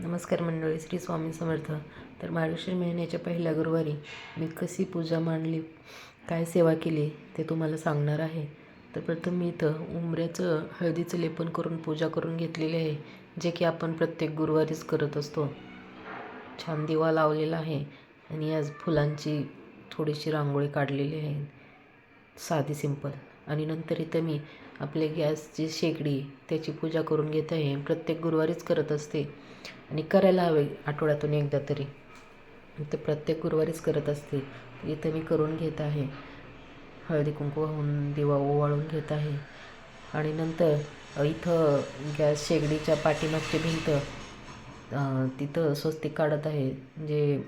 नमस्कार मंडळी श्री स्वामी समर्थ. तर मार्गशीर महिन्याच्या पहिल्या गुरुवारी मी कशी पूजा मांडली काय सेवा केली ते तुम्हाला सांगणार आहे. तर प्रथम मी इथं उंबऱ्याचं हळदीचं लेपन करून पूजा करून घेतलेली आहे जे की आपण प्रत्येक गुरुवारीच करत असतो. छान दिवा लावलेला आहे आणि आज फुलांची थोडीशी रांगोळी काढलेली आहे. साधी सिंपल. आणि नंतर इथं मी आपले गॅसची शेगडी त्याची पूजा करून घेत आहे प्रत्येक गुरुवारीच करत असते. आणि करायला हवे आठवड्यातून एकदा तरी. तर प्रत्येक गुरुवारीच करत असते. इथं मी करून घेत आहे. हळदी कुंकू वाहून दिवा ओवाळून घेत आहे. आणि नंतर इथं गॅस शेगडीच्या पाठीमागची भिंत तिथं स्वस्तिक काढत आहे. जे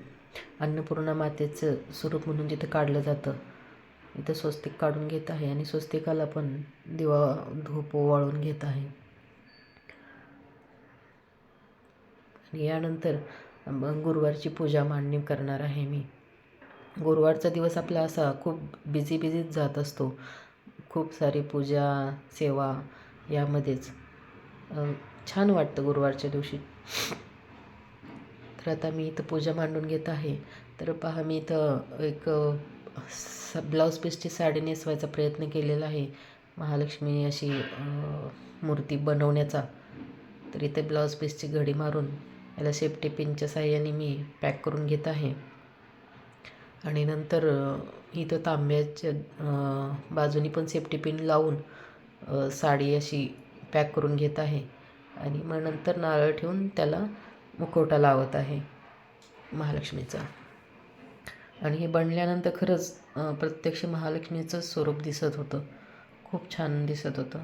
अन्नपूर्णा मातेचं स्वरूप म्हणून जिथं काढलं जातं. इथं स्वस्तिक काढून घेत आहे आणि स्वस्तिकाला पण दिवा धूप ओवाळून घेत आहे. आणि यानंतर गुरुवारची पूजा मांडणी करणार आहे मी. गुरुवारचा दिवस आपला असा खूप बिझी बिझीच जात असतो. खूप सारी पूजा सेवा यामध्येच. छान वाटतं गुरुवारच्या दिवशी. तर आता मी इथं पूजा मांडून घेत आहे. तर पहा मी इथं एक स ब्लाऊज पीसची साडी नेसवायचा प्रयत्न केलेला आहे. महालक्ष्मी अशी मूर्ती बनवण्याचा. तर इथे ब्लाऊज पीसची घडी मारून याला सेफ्टी पिनच्या साह्याने मी पॅक करून घेत आहे. आणि नंतर इथं तांब्याच्या बाजूनी पण सेफ्टी पिन लावून साडी अशी पॅक करून घेत आहे. आणि मग नंतर नारळ ठेवून त्याला मुखवटा लावत आहे महालक्ष्मीचा. आणि हे बनल्यानंतर खरंच प्रत्यक्ष महालक्ष्मीचं स्वरूप दिसत होतं. खूप छान दिसत होतं.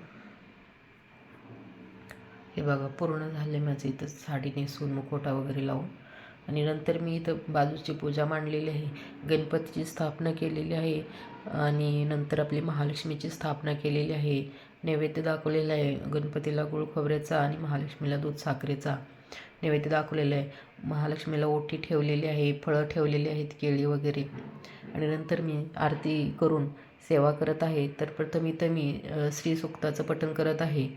हे बघा पूर्ण झाले माझं इथं साडी नेसून मुखोटा वगैरे लावून. आणि नंतर मी इथं बाजूची पूजा मांडलेली आहे. गणपतीची स्थापना केलेली आहे. आणि नंतर आपली महालक्ष्मीची स्थापना केलेली आहे. नैवेद्य दाखवलेला आहे. गणपतीला गुळ खोबऱ्याचा आणि महालक्ष्मीला दूध साखरेचा. नैवेद्य दाखवलेलं आहे. महालक्ष्मीला ओटी ठेवलेली आहे फळं ठेवलेली आहेत केळी वगैरे. आणि नंतर मी आरती करून सेवा करत आहे. तर प्रथम इथं मी अ, श्रीसुक्ताचं पठण करत आहे.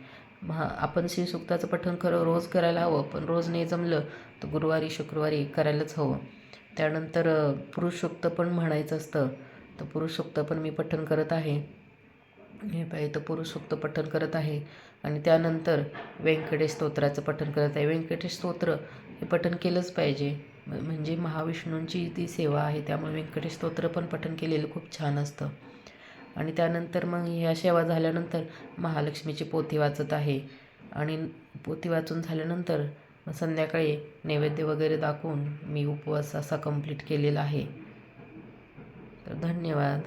महा आपण श्रीसुक्ताचं पठण खरं रोज करायला हवं पण रोज नाही जमलं तर गुरुवारी शुक्रवारी करायलाच हवं. त्यानंतर पुरुषसुक्त पण म्हणायचं असतं. तर पुरुषसुक्त पण मी पठण करत आहे. हे पाहिजे तर पुरुषोक्त पठण करत आहे. आणि त्यानंतर व्यंकटेश स्तोत्राचं पठण करत आहे. व्यंकटेश स्तोत्र हे पठण केलंच पाहिजे. म्हणजे महाविष्णूंची ती सेवा आहे. त्यामुळे व्यंकटेश स्तोत्र पण पठण केलेलं खूप छान असतं. आणि त्यानंतर मग ह्या सेवा झाल्यानंतर महालक्ष्मीची पोथी वाचत आहे. आणि पोथी वाचून झाल्यानंतर मग संध्याकाळी नैवेद्य वगैरे दाखवून मी उपवास असा कंप्लीट केलेला आहे. तर धन्यवाद.